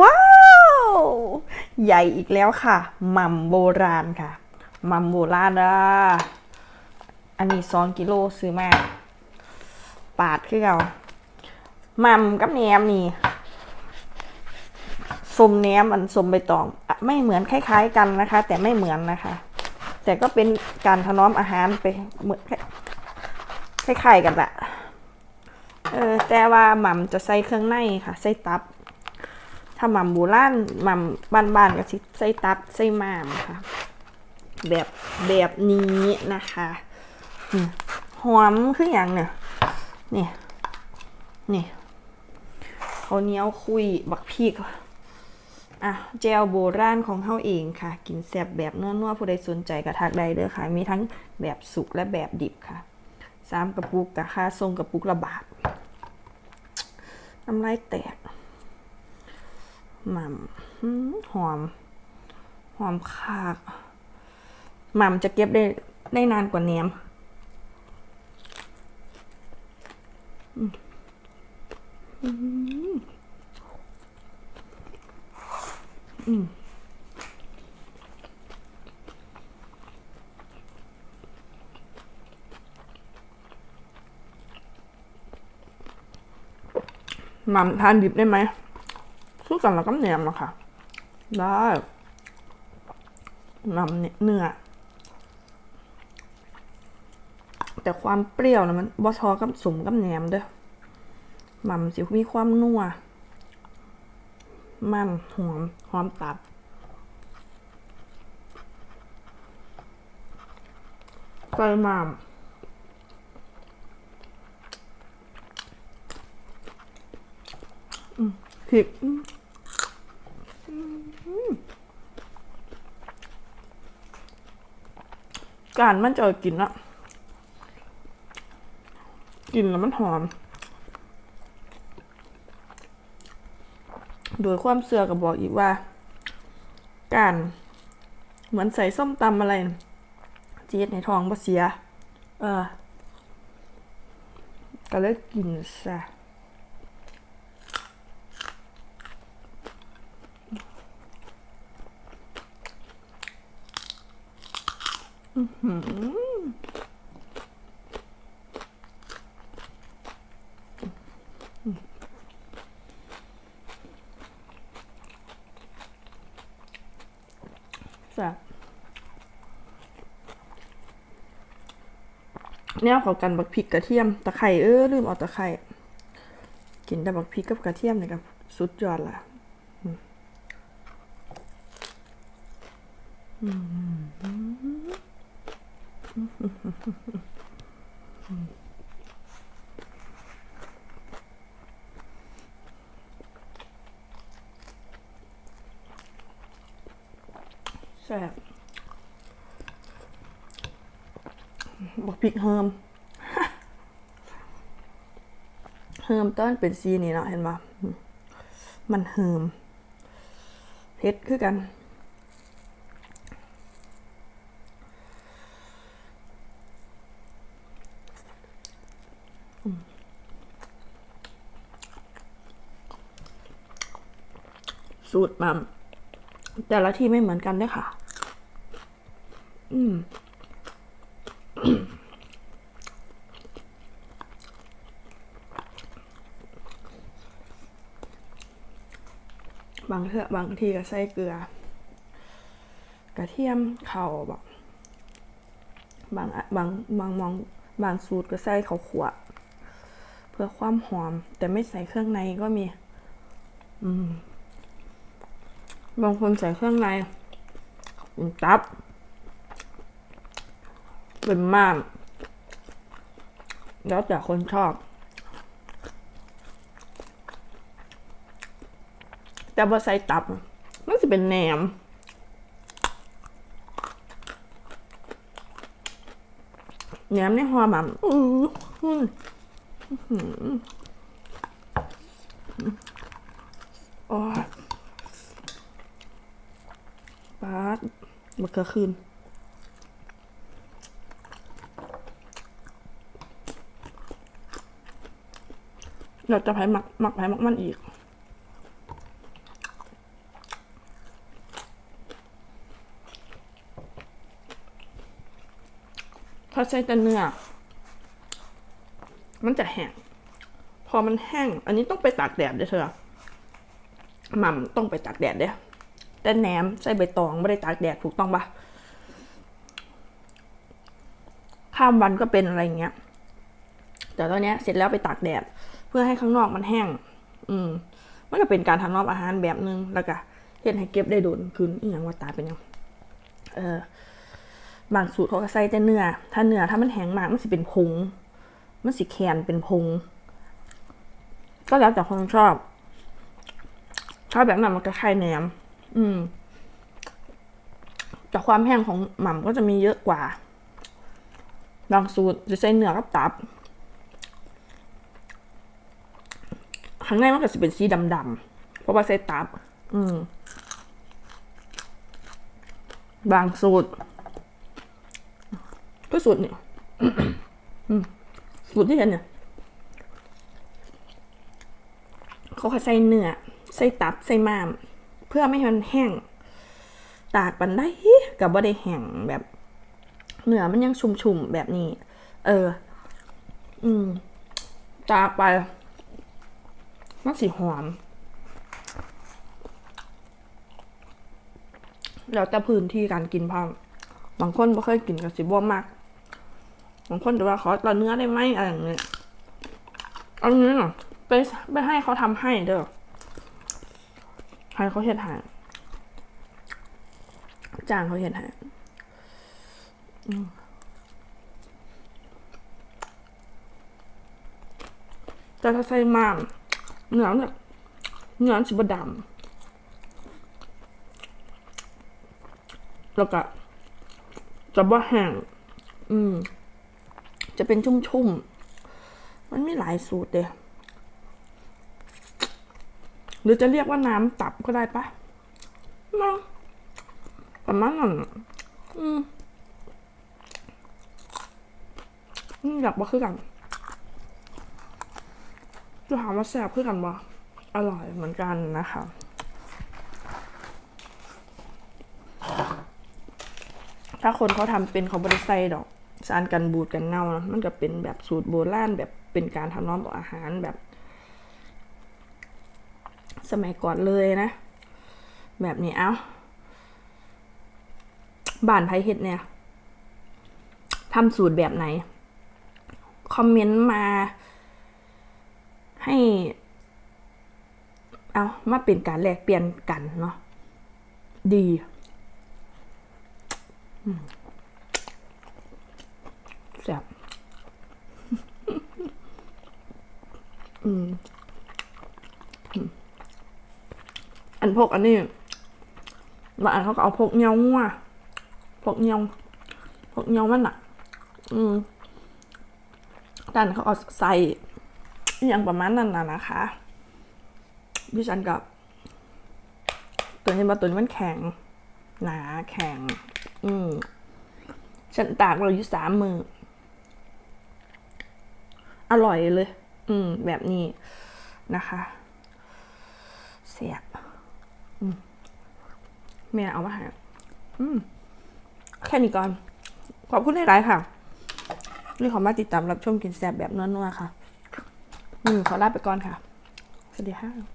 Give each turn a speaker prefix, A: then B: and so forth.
A: ว้าว ใหญ่อีกแล้วค่ะหม่ำโบราณค่ะหม่ำโบราณอะอันนี้สองกิโลซื้อมาปาดคือเอาหม่ำกับแหนมนี่สมแหนมอันสมใบตองไม่เหมือนคล้าย ๆ กันนะคะ แต่ไม่เหมือนนะคะ แต่ก็เป็นการถนอมอาหารไปเหมือนคล้ายๆกันแหละเออแต่ว่าหม่ำจะใส่เครื่องในค่ะ ใส่ตับ ถ้าหม่ำโบราณหม่ำบานๆก็สิใส่ตับใส่มามค่ะ แบบแบบนี้นะคะอืมหอมคืออย่างเนี่ยนี่นี่เขาเหนี้ยวคุยบักพริกอะแจวโบราณของเฮาเองค่ะ กินแซ่บแบบนัวๆผู้ใดสนใจกระทักใดเด้อค่ะ มีทั้งแบบสุกและแบบดิบค่ะสามกระปุกกะค่าทรงกระปุกละบาทน้ำลายแตก หม่ำหืมหอม หอมคากหม่ำจะเก็บได้ได้นานกว่าเนียมอืมอืมหม่ำทานดิบได้ไหม กันแล้วก็แหนมนะคะ ได้นำเนื้อแต่ความเปรี้ยวนะมันบอทอกับสมกับแหนมเด้อหม่ำสิมีความนัว มันหอมหอมตับ ใส่หม่ำอืมพริกอืม การมันจะกินอะกินแล้วมันหอม โดยความเสื่อกับบอกอีกว่า การเหมือนใส่ส้มตำอะไรจีดในท้องบ่เสีย เออ ก็เลยกินซะ แซ่บเนี่ยเขากันบักพริกกระเทียมตะไคร่เออลืมเอาตะไคร่กินแต่บักพริกกับกระเทียมเนี่ยกับสุดยอดล่ะอืม แซ่บบักพริกเฮิมเฮิมต้นเป็นซีนี่เนาะเห็นปะมันเฮิมเผ็ดคือกัน สูตรมัมแต่ละที่ไม่เหมือนกันด้วยค่ะ อืมบางเทือบางทีก็ใส่เกลือ กระเทียมเข่าบบางบางบางมองบางสูตรก็ใส่ข้าวขวเพื่อความหอม แต่ไม่ใส่เครื่องในก็มี อืม บางคนใส่เครื่องในตับ เป็นม่าม แล้วแต่คนชอบ แต่พอใส่ตับ มันจะเป็นแหนมแหนมในหอมอะอือ โอ้ปาดมะเขือคืนเราจะไผ่หมักหมักไผ่มักมันอีกถ้าใช้แต่เนื้อ มันจะแห้ง พอมันแห้ง อันนี้ต้องไปตากแดดด้อเธอหม่ำต้องไปตากแดดเด้อแต่แหนมใส่ใบตองไม่ได้ตากแดดถูกต้องปะข้ามวันก็เป็นอะไรอย่างเงี้ย แต่ตอนเนี้ยเสร็จแล้วไปตากแดด เพื่อให้ข้างนอกมันแห้ง อืม มันก็เป็นการทำนอบอาหารแบบนึงแล้วก็เฮ็ดให้เก็บได้โดนคืนอย่างว่าตายเป็นยังเออบางสูตรเขาก็ใส่แต่เนื้อ ถ้าเนื้อถ้ามันแห้งมากมันสิเป็นผง มันสิแคนเป็นพง ก็แล้วแต่คนชอบ ถ้าแบบนั้นมันก็คล้ายแหนม อืม แต่ความแห้งของหม่ำก็จะมีเยอะกว่าบางสูตรจะใส่เนื้อกับตับข้างในมันก็จะเป็นสีดำๆเพราะว่าใส่ตับ อืม บางสูตรก็สูตรเนี่ย สูตรที่เห็นเนี่ยเขาใส่เนื้อใส่ตับใส่ม้าม เพื่อไม่ให้มันแห้ง ตากปันได้กับว่าได้แห้งแบบเนื้อมันยังชุ่มๆแบบนี้ เออ อืม ตากไปมันสีหอมแล้วแต่พื้นที่การกินพร้อมบางคนไม่เคยกินกับสิบ่มาก บางคนจะว่าขอตอนเนื้อได้ไหมอะไรอย่างเงี้ยเอาเนื้อไปไปให้เขาทำให้เด้อให้เขาเห็ดให้จ้างเขาเห็ดห้อืมแต่ถ้าใส่มามเนื้อเนี่ยเนื้อสิบดำแล้วก็จะว่าแห้งอืม จะเป็นชุ่มๆ มันมีหลายสูตรเดยหรือจะเรียกว่าน้ำตับก็ได้ปะมั้งประมาณนั้นน่ะอืมอืมอยากบอกคือกันจะถามว่าแซ่บคือกันบ่อร่อยเหมือนกันนะคะถ้าคนเขาทำเป็นเขาบริใส่ดอก สารกันบูดกันเน่านะมันก็เป็นแบบสูตรโบราณแบบเป็นการทำน้อมต่ออาหารแบบ สมัยก่อนเลยนะ แบบนี้เอาบ้านไพเฮ็ดเนี่ยทำสูตรแบบไหน คอมเมนต์มาให้ เอามาเป็นการแลกเปลี่ยนกันเนาะดี แซ่บอืมอันพวกอันนี้บางอันเขาก็เอาพวกเงางัวพวกเงาพวกเงามันอะ อืมด้านเขาเอาใส่อย่างประมาณนั้นนะนะคะดิฉันกับ ตัวนี้มาตัวนี้มันแข็ง หนาแข็ง อืมฉันตากเราอยู่สามมือ อร่อยเลย อืม แบบนี้นะคะ เสียบเมแม่เอามาให้อืมแค่นี้ก่อน ขอบคุณหลายๆค่ะนี่ขอมาติดตามรับชมกินแซ่บแบบนัวๆค่ะ อืม ขอลาไปก่อนค่ะ สวัสดีค่ะ